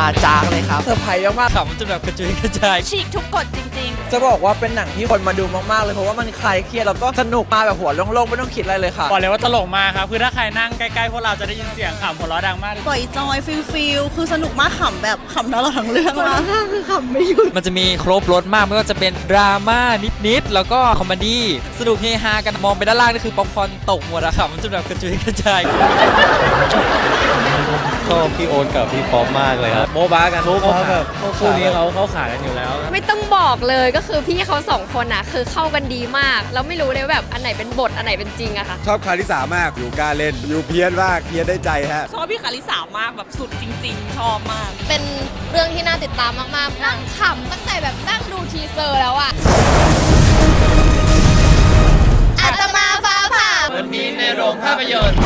าจ้างเลยครับเซอร์ไพรส์มากขำจนแบบกระจุยกระจายฉีกทุกกฎจริง ๆ จะบอกว่าเป็นหนังที่คนมาดูมากๆเลยเพราะว่ามันคลายเครียดแล้วก็สนุกมาแบบหัวโล่งๆไม่ต้องคิดอะไรเลยค่ะบอกเลยว่าตลกมากครับคือถ้าใครนั่งใกล้ๆพวกเราจะได้ยินเสียงขำหัวเราะดังมากปล่อยจอยฟิลฟิลคือสนุกมากขำแบบขำตลอดทั้งเรื่องมากมันจะมีครบรถมากไม่ว่าจะเป็นดราม่านิดๆแล้วก็คอมเมดี้สนุกเฮฮากันมองไปด้านล่างนี่คือป๊อปคอร์นตกหมดอะครับมันจนแบบกระจุยกระจาย ชอบพี่โอ๊ตกับพี่ป๊อปมากเลยครับโมบ้ากันโมบ้าแบบคู่นี้เขาเขาขากันอยู่แล้ว ไม่ต้องบอกเลยก็คือพี่เขาสองคนอะ คือเข้ากันดีมากแล้วไม่รู้เลยว่าแบบอันไหนเป็นบทอันไหนเป็นจริงอะค่ะชอบคาริสามากอยู่กล้าเล่นอยู่เพี้ยนมากเพี้ยนได้ใจฮะๆชอบพี่คาริสามากแบบสุดจริง ๆ ชอบมาก เป็นเรื่องที่น่าติดตามมากๆนั่งขำตั้งแต่แบบนั่งดูทีเซอร์แล้วอะอาตมาฟ้าผ่าวันนี้ในโรงภาพยนตร์